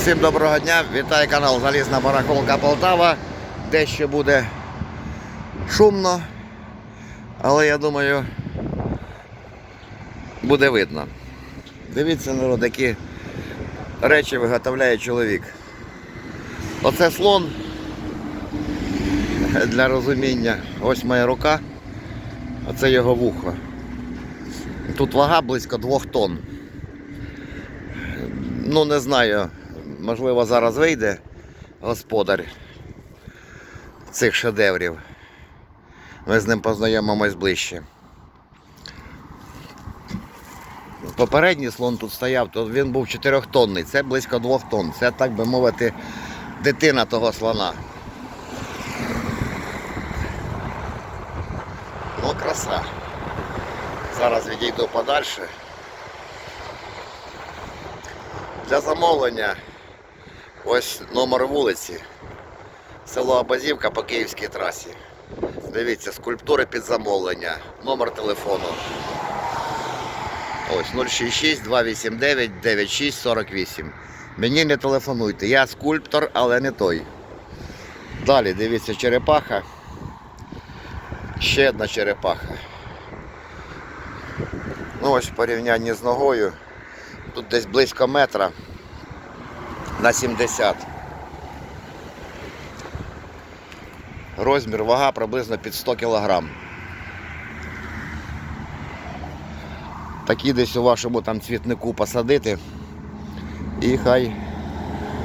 Всім доброго дня, вітаю канал Залізна барахолка Полтава. Дещо буде шумно, але я думаю, буде видно. Дивіться, народ, які речі виготовляє чоловік. Оце слон для розуміння. Ось моя рука, а це його вухо. Тут вага близько двох тонн. Ну, не знаю, можливо, зараз вийде господар цих шедеврів. Ми з ним познайомимось ближче. Попередній слон тут стояв, то він був 4-тонний, це близько 2 тонн. Це, так би мовити, дитина того слона. Ну, краса. Зараз відійду подальше. Для замовлення ось номер вулиці. Село Абазівка по Київській трасі. Дивіться, скульптури під замовлення. Номер телефону. Ось 066 289 9648. Мені не телефонуйте. Я скульптор, але не той. Далі дивіться черепаха. Ще одна черепаха. Ну ось в порівнянні з ногою. Тут десь близько метра на 70. Розмір, вага приблизно під 100 кг. Такі десь у вашому там цвітнику посадити і хай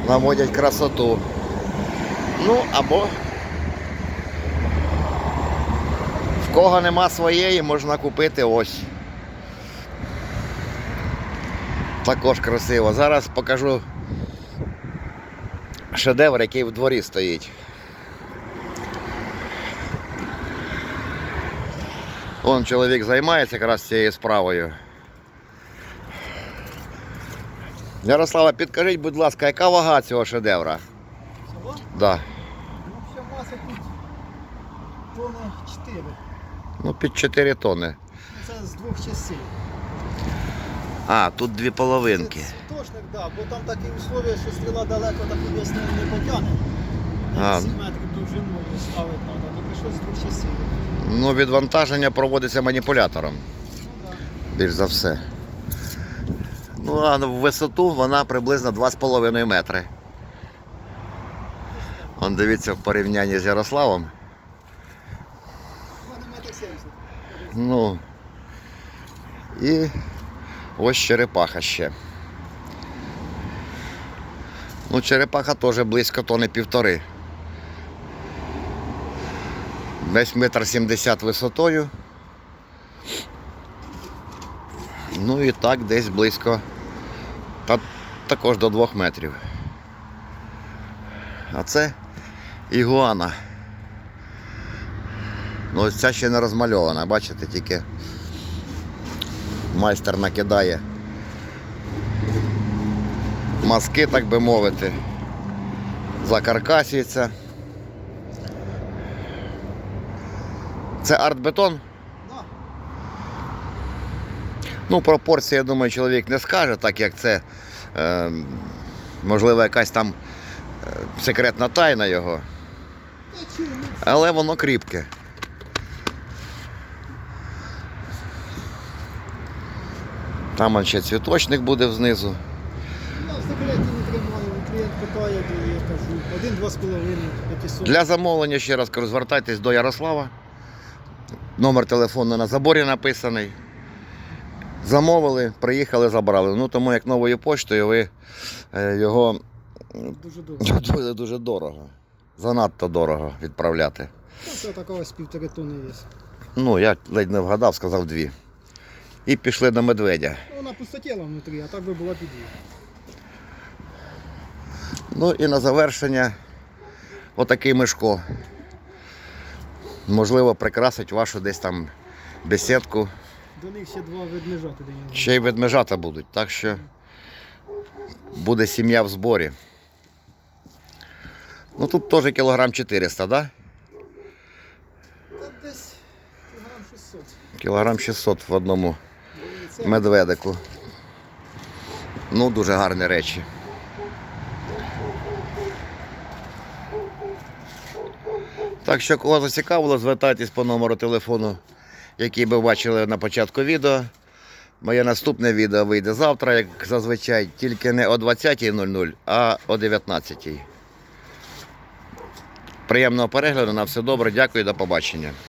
наводять красоту. Ну або в кого нема своєї, можна купити ось. Також красиво. Зараз покажу шедевр, який в дворі стоїть. Вон чоловік займається якраз цією справою. Ярослава, підкажіть, будь ласка, яка вага цього шедевра? Цього? Да. Ну, вся маса тут тонни 4. Ну, під 4 тонни. Це з двох часів. А, тут дві половинки. Точник, да, бо там такі условия, що стріла далеко таку десь не, не потягне. А. 7 метрів довжиною ставити треба, то прийшлось з двох часів. Ну, відвантаження проводиться маніпулятором. Ну, да. більш за все. Ну, а в висоту вона приблизно 2,5 метри. Он дивіться в порівнянні з Ярославом. У мене метр 70. Ну. І ось черепаха ще. Ну, черепаха теж близько тони півтори. Десь метр сімдесят висотою. Ну і так десь близько. Та також до двох метрів. А це ігуана. Ну ця ще не розмальована, бачите, тільки майстер накидає маски, так би мовити. Закаркасюється. Це артбетон? Да. Ну, пропорції, я думаю, чоловік не скаже, так як це, е, можливо, якась там е, секретна тайна його. Але воно кріпке. Там он ще цвіточник буде знизу. Я в не тримаю, клієнт питає, то я кажу, один-два з половиною, Для замовлення ще раз кажу, звертайтесь до Ярослава. Номер телефону на заборі написаний. Замовили, приїхали, забрали. Ну тому як новою поштою ви е, його Дуже добре. дуже, дуже дорого. Занадто дорого відправляти. Та Це така ось півтори тонни є. Ну, я ледь не вгадав, сказав дві. І пішли до медведя. Вона пустотіла внутрі, а так би була підія. Ну і на завершення отакий мишко. Можливо, прикрасить вашу десь там бесідку. До них ще два ведмежати до. Ще й ведмежата будуть, так що буде сім'я в зборі. Ну тут теж кілограм 400, да? Та десь кілограм 600. Кілограм 600 в одному медведику. Ну, дуже гарні речі. Так що, кого зацікавило, звертайтесь по номеру телефону, який ви бачили на початку відео. Моє наступне відео вийде завтра, як зазвичай, тільки не о 20.00, а о 19.00. Приємного перегляду, на все добре, дякую, до побачення.